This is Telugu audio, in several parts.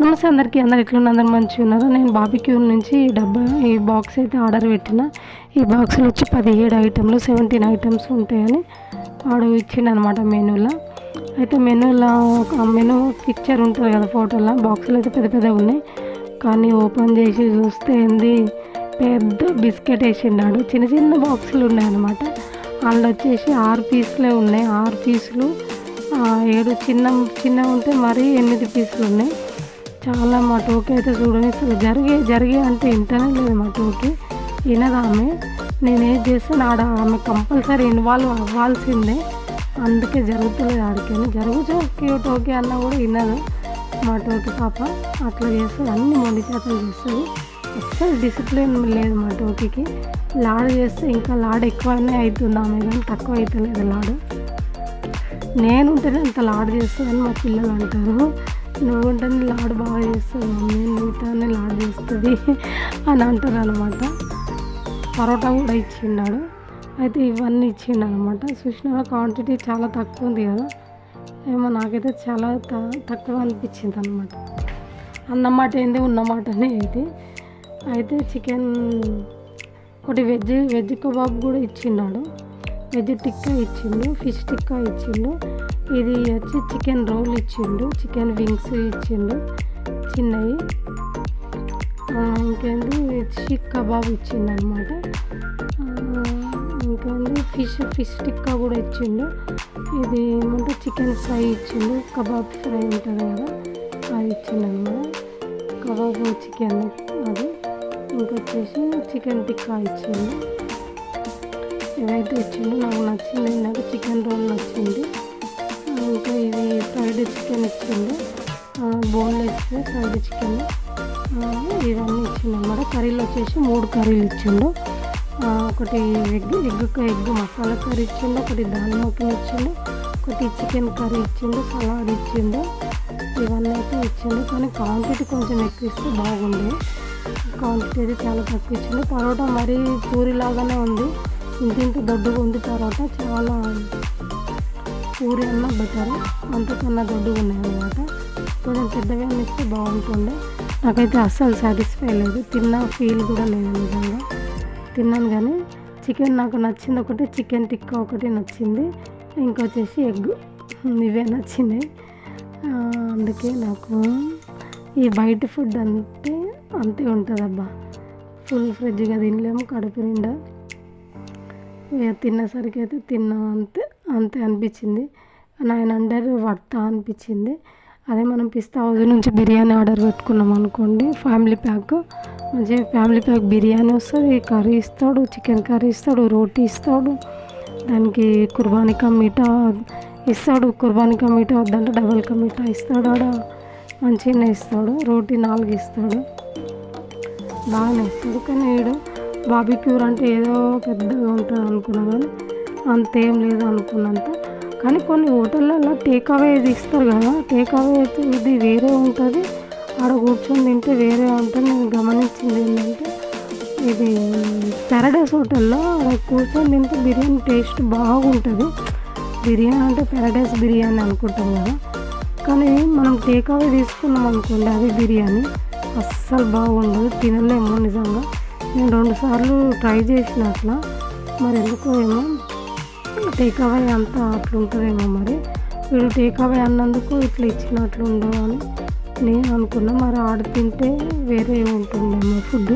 నమస్తే అందరికీ అందరు ఎట్లున్న అందరు మంచిగా ఉన్నారు? నేను బాబిక్యూ నుంచి ఈ డబ్బా ఈ బాక్స్ అయితే ఆర్డర్ పెట్టిన. ఈ బాక్స్లో వచ్చి పదిహేడు ఐటెంలు సెవెంటీన్ ఐటమ్స్ ఉంటాయని వాడు ఇచ్చిండు అనమాట మెనూలో. అయితే మెనూలో ఒక మెనూ పిక్చర్ ఉంటుంది కదా ఫోటోలో బాక్సులు అయితే పెద్ద పెద్దగా ఉన్నాయి. కానీ ఓపెన్ చేసి చూస్తే ఏంది? పెద్ద బిస్కెట్ వేసిండాడు. చిన్న చిన్న బాక్సులు ఉన్నాయి అనమాట అందులో వచ్చేసి ఆరు పీసులే ఉన్నాయి. ఆరు పీసులు ఏడు చిన్న చిన్న ఉంటే మరీ ఎనిమిది పీసులు ఉన్నాయి. చాలా మా టోకి అయితే చూడని జరిగే జరిగే అంటే ఇంటనే లేదు మా టోకి. వినదు ఆమె. నేనేం చేస్తాను ఆడ ఆమె కంపల్సరీ ఇన్వాల్వ్ అవ్వాల్సిందే. అందుకే జరుగుతుంది ఆడికైనా జరుగు చోకి టోకి అన్నా కూడా వినదు మా టోకి పాప. అట్లా చేస్తుంది అన్ని మొండి చేతలు చేస్తుంది. అస్సలు డిసిప్లిన్ లేదు మా టోకీకి. లాడ్ చేస్తే ఇంకా లాడ్ ఎక్కువనే అవుతుంది ఆమె కానీ తక్కువ అవుతలేదు లాడు. నేను ఉంటేనే అంత లాడ్ చేస్తుందని మా పిల్లలు అంటారు. నువ్వు ఉంటేనే లాడు బాగా చేస్తుంది. మమ్మీ నువ్వుతోనే లాడు చేస్తుంది అని అంటారు అనమాట పరోటా కూడా ఇచ్చిండాడు. అయితే ఇవన్నీ ఇచ్చిండు అనమాట చూసిన క్వాంటిటీ చాలా తక్కువ ఉంది కదా. ఏమో నాకైతే చాలా త- తక్కువ అనిపించింది అనమాట అన్నమాట ఏంది? ఉన్నమాటనే ఇది అయితే చికెన్ ఒకటి వెజ్ వెజ్ కబాబ్ కూడా ఇచ్చిన్నాడు వెజ్ టిక్కా ఇచ్చిండు ఫిష్ టిక్కా ఇచ్చిండు. ఇది వచ్చి చికెన్ రోల్ ఇచ్చిండు చికెన్ వింగ్స్ ఇచ్చిండు చిన్నవి. ఇంకేంది? షిక్ కబాబ్ ఇచ్చిండు అనమాట ఇంకేంది? ఫిష్ ఫిష్ టిక్కా కూడా ఇచ్చిండు. ఇది ఏమంటే చికెన్ ఫ్రై ఇచ్చిండు. కబాబ్ ఫ్రై ఉంటుంది కదా అది ఇచ్చిండు అనమాట కబాబ్ చికెన్ అది. ఇంకొచ్చేసి చికెన్ టిక్కా ఇచ్చిండు. ఇవైతే ఇచ్చిండు. నాకు నచ్చింది. నాకు చికెన్ రోల్ నచ్చింది. ఇది ఫ్రైడ్ చికెన్ ఇచ్చిండు. Boneless fried chicken. ఇవన్నీ ఇచ్చిండు అనమాట కర్రీలు వచ్చేసి మూడు కర్రీలు ఇచ్చిండు. ఒకటి egg egg egg masala curry ఇచ్చిండు ఒకటి దాల్ మక్కని ఇచ్చిండు ఒకటి చికెన్ కర్రీ ఇచ్చిండు సలాడ్ ఇచ్చిండు. ఇవన్నీ అయితే ఇచ్చిండు. కానీ క్వాంటిటీ కొంచెం ఎక్కువ ఇస్తే బాగుండే. క్వాంటిటీ అయితే చాలా తక్కువ ఇచ్చిండు. పరోటా మరీ పూరి లాగానే ఉంది. ఇంత ఇంత దొడ్డుగా ఉంది పరోటా. చాలా పూరి అన్న బెటర్ అంతకన్నా దొడ్డుగా ఉన్నాయి అన్నమాట కొంచెం పెద్దగా ఇస్తే బాగుంటుండే. నాకైతే అస్సలు సాటిస్ఫై లేదు. తిన్న ఫీల్ కూడా లేదు నిజంగా. తిన్నాను కానీ చికెన్ నాకు నచ్చింది ఒకటి చికెన్ టిక్కా ఒకటి నచ్చింది. ఇంకొచ్చేసి ఎగ్. ఇవే నచ్చినాయి అందుకే నాకు ఈ బయట ఫుడ్ అంటే అంతే ఉంటుంది అబ్బా ఫుల్ ఫ్రిడ్జ్గా తినలేము కడుపు నిండా. ఇక తినేసరికి అయితే తిన్నాం అంతే. అంతే అనిపించింది. నైన్ హండ్రెడ్ వర్తా అనిపించింది. అదే మనం పిస్తా హౌస్ నుంచి బిర్యానీ ఆర్డర్ పెట్టుకున్నాం అనుకోండి ఫ్యామిలీ ప్యాక్. మంచిగా ఫ్యామిలీ ప్యాక్ బిర్యానీ వస్తుంది కర్రీ ఇస్తాడు చికెన్ కర్రీ ఇస్తాడు రోటీ ఇస్తాడు. దానికి కుర్బానికా మీఠా ఇస్తాడు కుర్బానికా మీఠా వద్దంటే డబల్ కా మీఠా ఇస్తాడు ఆడ. మంచిగానే ఇస్తాడు రోటీ నాలుగు ఇస్తాడు. బాగానే ఇస్తాడు. కానీ వీడు బాబిక్యూర్ అంటే ఏదో పెద్దగా ఉంటుంది అనుకున్నాను కానీ అంతేం లేదు అనుకున్నంత. కానీ కొన్ని హోటళ్ళల్లో టేక్ అవే ఇది ఇస్తారు కదా. టేక్ అవే అయితే ఇది వేరే ఉంటుంది. ఆడ కూర్చొని తింటే వేరే ఉంటుంది నేను గమనించింది ఏంటంటే ఇది పెరడైస్ హోటల్లో కూర్చొని తింటే బిర్యానీ టేస్ట్ బాగుంటుంది. బిర్యానీ అంటే పెరడైస్ బిర్యానీ అనుకుంటాం కదా. కానీ మనం టేక్ అవే తీసుకున్నాం అనుకోండి అది బిర్యానీ అస్సలు బాగుండదు తినలేము నిజంగా. నేను రెండు సార్లు ట్రై చేసిన అట్లా. మరి ఎందుకో ఏమో టేక్ అవే అంతా అట్లుంటుందేమో మరి. వీడు టేక్ అవే అన్నందుకు ఇట్లా ఇచ్చినట్లు ఉండవు అని నేను అనుకున్నా. మరి ఆడ తింటే వేరే ఉంటుందేమో ఫుడ్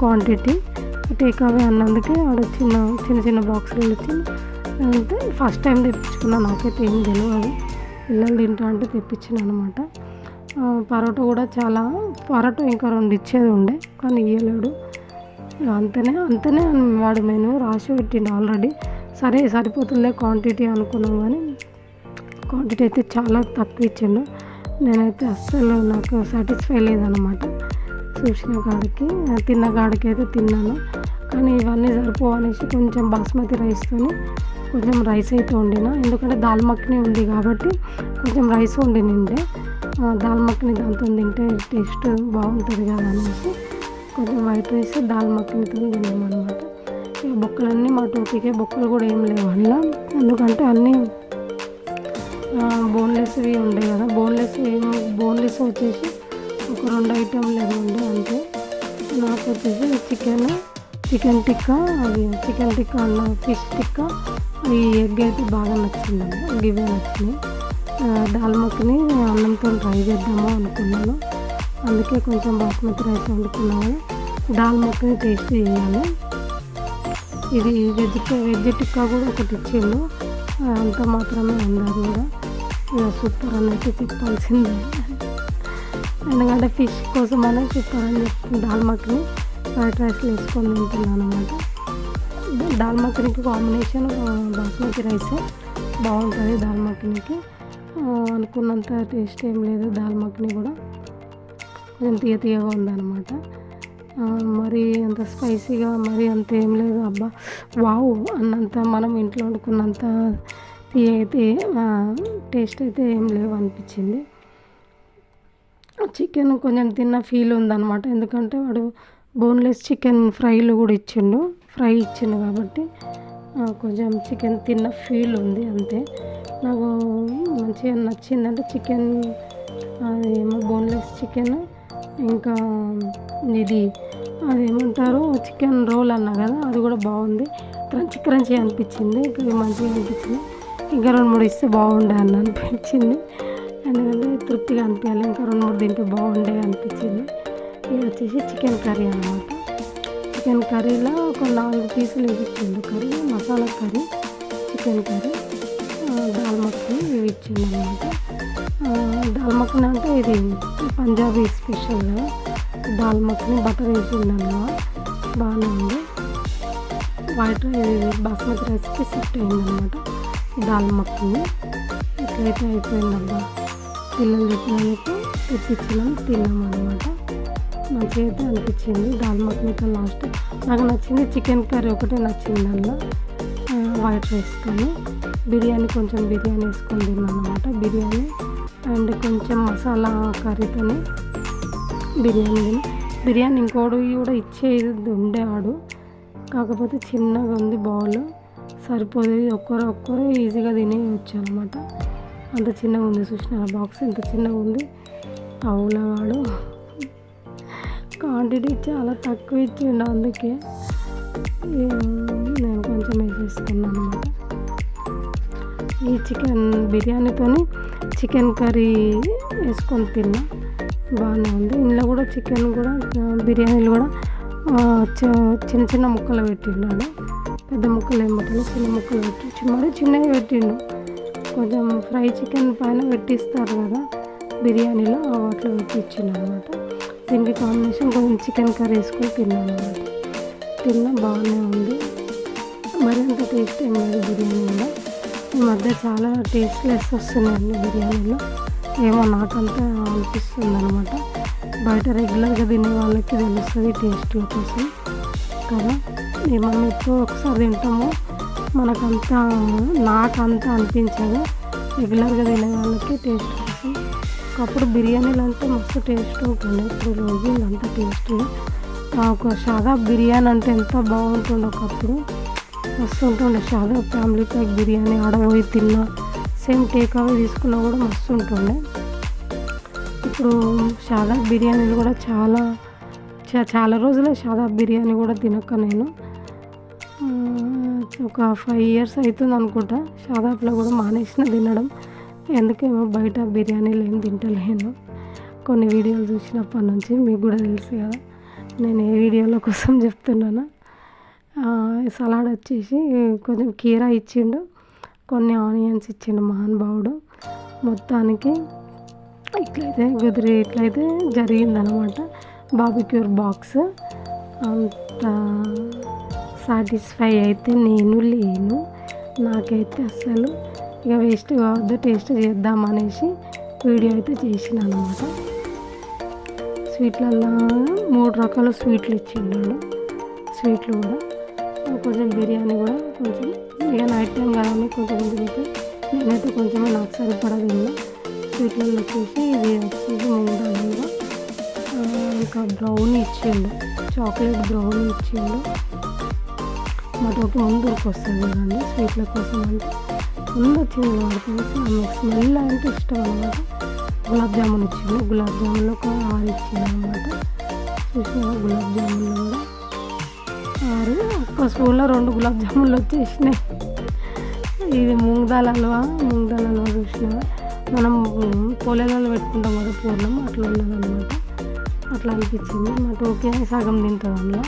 క్వాంటిటీ. టేక్ అవే అన్నందుకే ఆడ చిన్న చిన్న చిన్న బాక్సులు ఇచ్చి అంటే ఫస్ట్ టైం తెప్పించుకున్నా. నాకైతే ఏం తెలియదు పిల్లలు తింటా అంటే తెప్పించిన అనమాట. పరోటా కూడా చాలా పరోటా ఇంకా రెండు ఇచ్చేది ఉండే కానీ ఇవ్వలేడు అంతనే అంతనే వాడు మెను రాసి పెట్టిండు ఆల్రెడీ. సరే సరిపోతుందిలే క్వాంటిటీ అనుకున్నాం కానీ క్వాంటిటీ అయితే చాలా తక్కువ ఇచ్చిండు. నేనైతే అస్సలు నాకు సాటిస్ఫై లేదనమాట చూసిన కాడికి తిన్న కాడికి అయితే తిన్నాను. కానీ ఇవన్నీ సరిపోవనేసి కొంచెం బాస్మతి రైస్తోని కొంచెం రైస్ అయితే వండిన. ఎందుకంటే దాల్ మక్కని ఉంది కాబట్టి కొంచెం రైస్ వండినండే ఆ, దాల్ మఖని దాంతో తింటే టేస్ట్ బాగుంటుంది కదా అనేసి కొంచెం వైట్ రైస్ దాల్ మఖనితో తిన్నాం అనమాట బొక్కలన్నీ మా టోపీకే బొక్కలు కూడా ఏం లేవు అందులో. ఎందుకంటే అన్నీ బోన్లెస్వి ఉండే కదా. బోన్లెస్ ఏం బోన్లెస్ వచ్చేసి ఒక రెండు ఐటెంలు ఏమి ఉండే అంతే. నాకు వచ్చేసి చికెన్ చికెన్ టిక్కా అది చికెన్ టిక్కా అన్న ఫిష్ టిక్కా. ఈ ఎగ్ అయితే బాగా నచ్చిందండి ఇవే నచ్చినాయి. దాల్ మక్కని అన్నంతో ట్రై చేద్దాము అనుకున్నాను. అందుకే కొంచెం బాస్మతి రైస్ వండుకున్నాను. దాల్ మక్కని టేస్ట్ చేయాలి. ఇది వెజిట వెజ్ కూడా ఒకటి ఇచ్చిండు. అంత మాత్రమే ఉంది అది కూడా. ఇక సూపర్ అన్నట్టు చెప్పాల్సిందే ఎందుకంటే ఫిష్ కోసం అనే సూపర్ అని చెప్పి దాల్ మక్కని ఫ్రైడ్ రైస్లో వేసుకొని తింటున్నాను అనమాట దాల్ మక్కనికి కాంబినేషన్ బాస్మతి రైస్ బాగుంటుంది దాల్ మక్కినికి. అనుకున్నంత టేస్ట్ ఏం లేదు దాల్ మక్కిని కూడా. కొంచెం తీయ తీయగా ఉందన్నమాట. మరి అంత స్పైసీగా మరి అంత ఏం లేదు. అబ్బా వావ్ అన్నంత మనం ఇంట్లో వండుకున్నంత తీయ అయితే టేస్ట్ అయితే ఏం లేవు అనిపించింది. చికెన్ కొంచెం తిన్న ఫీల్ ఉందన్నమాట. ఎందుకంటే వాడు బోన్లెస్ చికెన్ ఫ్రైలు కూడా ఇచ్చిండు. ఫ్రై ఇచ్చిండు కాబట్టి కొంచెం చికెన్ తిన్న ఫీల్ ఉంది అంతే. నాకు మంచిగా నచ్చిందంటే చికెన్ ఏమో బోన్లెస్ చికెన్ ఇంకా ఇది అదేమంటారు చికెన్ రోల్ అన్నా కదా అది కూడా బాగుంది. క్రంచి క్రంచి అనిపించింది ఇంకా మంచిగా అనిపించింది. ఇంకా రెండు మూడు ఇస్తే బాగుండే అని అనిపించింది. ఎందుకంటే తృప్తిగా అనిపించాలి ఇంకా రెండు మూడు తింటే బాగుండే అనిపించింది. ఇది వచ్చేసి చికెన్ కర్రీ అన్నమాట. చికెన్ కర్రీలో ఒక నాలుగు పీసులు ఇచ్చిండు curry masala curry chicken curry dal makhani ఇవి ఇచ్చిండు అనమాట దాల్ మక్కని అంటే ఇది పంజాబీ స్పెషల్ కదా. దాల్ మక్కని బటర్ వేసిండు అన్నమాట బాగానే ఉంది. వైట్ బాస్మతి రైస్కి సెట్ అయిందనమాట. దాల్ మక్కని ఇట్లయితే అయిపోయిందబ్బా. పిల్లలు చెప్పినందుకు తెప్పించినాం తిన్నాం అనమాట. మంచిగా అయితే అనిపించింది దాల్ మక్కనితో లాస్ట్. నాకు నచ్చింది చికెన్ కర్రీ ఒకటే నచ్చింది అందులో వైట్ రైస్తో బిర్యానీ కొంచెం బిర్యానీ వేసుకొని తిన్నాను అనమాట. బిర్యానీ అండ్ కొంచెం మసాలా కర్రీతోనే బిర్యానీ. తిని బిర్యానీ ఇంకోడు కూడా ఇచ్చేది ఉండేవాడు. కాకపోతే చిన్నగా ఉంది బౌల్. సరిపోయేది ఒక్కరు ఒక్కరు ఈజీగా తినేయచ్చు అనమాట అంత చిన్నగా ఉంది చూసిన బాక్స్ ఎంత చిన్నగా ఉంది. అవులవాడు క్వాంటిటీ చాలా తక్కువ ఇచ్చిండు అందుకే. నేను కొంచెం వేసేసుకున్నాను అనమాట ఈ చికెన్ బిర్యానీతో చికెన్ కర్రీ వేసుకొని తిన్నా. బాగానే ఉంది. ఇందులో కూడా చికెన్ కూడా బిర్యానీలు కూడా చ- చిన్న చిన్న ముక్కలు పెట్టిండు పెద్ద ముక్కలు ఏం పెట్టాను చిన్న ముక్కలు పెట్టి చి- చిన్నవి పెట్టిండు. కొంచెం ఫ్రై చికెన్ పైన పెట్టిస్తారు కదా బిర్యానీలో ఆ పెట్టించిండు అనమాట దీనికి కాంబినేషన్ కొంచెం చికెన్ కర్రీ వేసుకొని తిన్నాను అనమాట తిన్నా బాగానే ఉంది. మరింత టేస్ట్ ఏం లేదు బిర్యానీ కూడా ఈ మధ్య చాలా టేస్ట్లెస్ వస్తున్నాయండి బిర్యానీలో. ఏమో నాకంటే అనిపిస్తుంది అనమాట బయట రెగ్యులర్గా తినే వాళ్ళకి తెలుస్తుంది టేస్ట్ల కోసం కదా? మనం ఎప్పుడో ఒకసారి తింటాము. మనకంతా నాకంత అనిపించదు. రెగ్యులర్గా తినే వాళ్ళకి టేస్ట్ కోసం ఒకప్పుడు బిర్యానీలు అంటే మస్తు టేస్ట్ ఉంటుండే. ఇప్పుడు రోజు అంత టేస్ట్ ఒక సాదా బిర్యానీ అంటే ఎంత బాగుంటుండే ఒకప్పుడు. మస్తు ఉంటుండే. సాదా ఫ్యామిలీ ప్యాక్ బిర్యానీ ఆడపోయి తిన్నా. సేమ్ టేక్ అవే తీసుకున్నా కూడా మస్తు ఉంటుండే ఇప్పుడు షాదాబ్ బిర్యానీలు కూడా చాలా చాలా రోజులే షాదాబ్ బిర్యానీ కూడా తినక నేను. ఒక ఫైవ్ ఇయర్స్ అవుతుంది అనుకుంటా షాదాబ్లో కూడా మానేసిన తినడం. ఎందుకేమో బయట బిర్యానీలు ఏం తింటలేను. కొన్ని వీడియోలు చూసినప్పటి నుంచి మీకు కూడా తెలుసు కదా నేను ఏ వీడియోల కోసం చెప్తున్నాను. సలాడ్ వచ్చేసి కొంచెం కీరా ఇచ్చిండు. కొన్ని ఆనియన్స్ ఇచ్చిండు మహానుభావుడు మొత్తానికి ఇట్లయితే కుదిరి ఇట్లయితే జరిగిందనమాట బాబిక్యూర్ బాక్స్. అంత సాటిస్ఫై అయితే నేను లేను. నాకైతే అసలు ఇక వేస్ట్ కావద్దు టేస్ట్ చేద్దామనేసి వీడియో అయితే చేసిన అనమాట స్వీట్లలో మూడు రకాల స్వీట్లు ఇచ్చిండు స్వీట్లు కూడా. కొంచెం బిర్యానీ కూడా కొంచెం ఇక నైట్ టైం కానీ కొంచెం కొంచెం అయితే నేనైతే కొంచెం నాకు సరిపడా తిన్నా. స్వీట్లలో వచ్చేసి ఇది వచ్చేసి ముందు ఇంకా బ్రౌన్ ఇచ్చిండు. చాక్లెట్ బ్రౌన్ ఇచ్చిండు. మటోకి ముందుకు వస్తుంది కదండి స్వీట్ల కోసం అంటే. ముందు వచ్చింది వాడికి ఆమె స్మెల్ అంటే ఇష్టం అనమాట గులాబ్ జామున్ ఇచ్చిండు. గులాబ్ జామున్లో ఒక ఆరు ఇచ్చిండు అనమాట చూసిన గులాబ్ జామున్లో కూడా ఆరు. ఒక్క స్పూన్లో రెండు గులాబ్ జామున్లు వచ్చేసినాయి. ఇది మూంగ్ దాల్ హల్వా మూంగ్ దాల్ హల్వా చూసిన మనం పోలేలలో పెట్టుకుంటాం కదా పూర్ణం అట్లా ఉన్నదన్నమాట. అట్లా అనిపించింది. మా టోకే సగం తింటుంది అందులో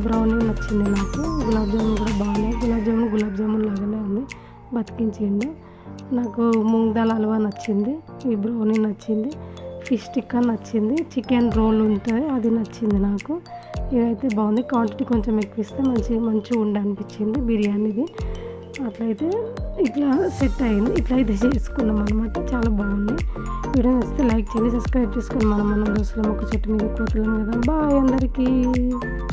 బ్రౌనీ నచ్చింది నాకు. గులాబ్ జామున్ కూడా బాగున్నాయి గులాబ్ జామున్ గులాబ్ జామున్ లాగానే ఉంది. బతికించిండు. నాకు మూంగ్ దాల్ హల్వా నచ్చింది ఈ బ్రౌనీ నచ్చింది ఫిష్ టిక్కా నచ్చింది చికెన్ రోల్ ఉంటుంది అది నచ్చింది నాకు. ఇదైతే బాగుంది. క్వాంటిటీ కొంచెం ఎక్కువ ఇస్తే మంచి మంచిగా ఉండి అనిపించింది బిర్యానీది. అట్లయితే ఇట్లా సెట్ అయింది. ఇట్లా అయితే చేసుకున్నాం అనమాట చాలా బాగుంది. వీడియో నచ్చితే లైక్ చేయండి సబ్స్క్రైబ్ చేసుకొని మనం మనం దోశలం ఒక చెట్టు మీద కోతులం కదా. బాయ్ అందరికీ.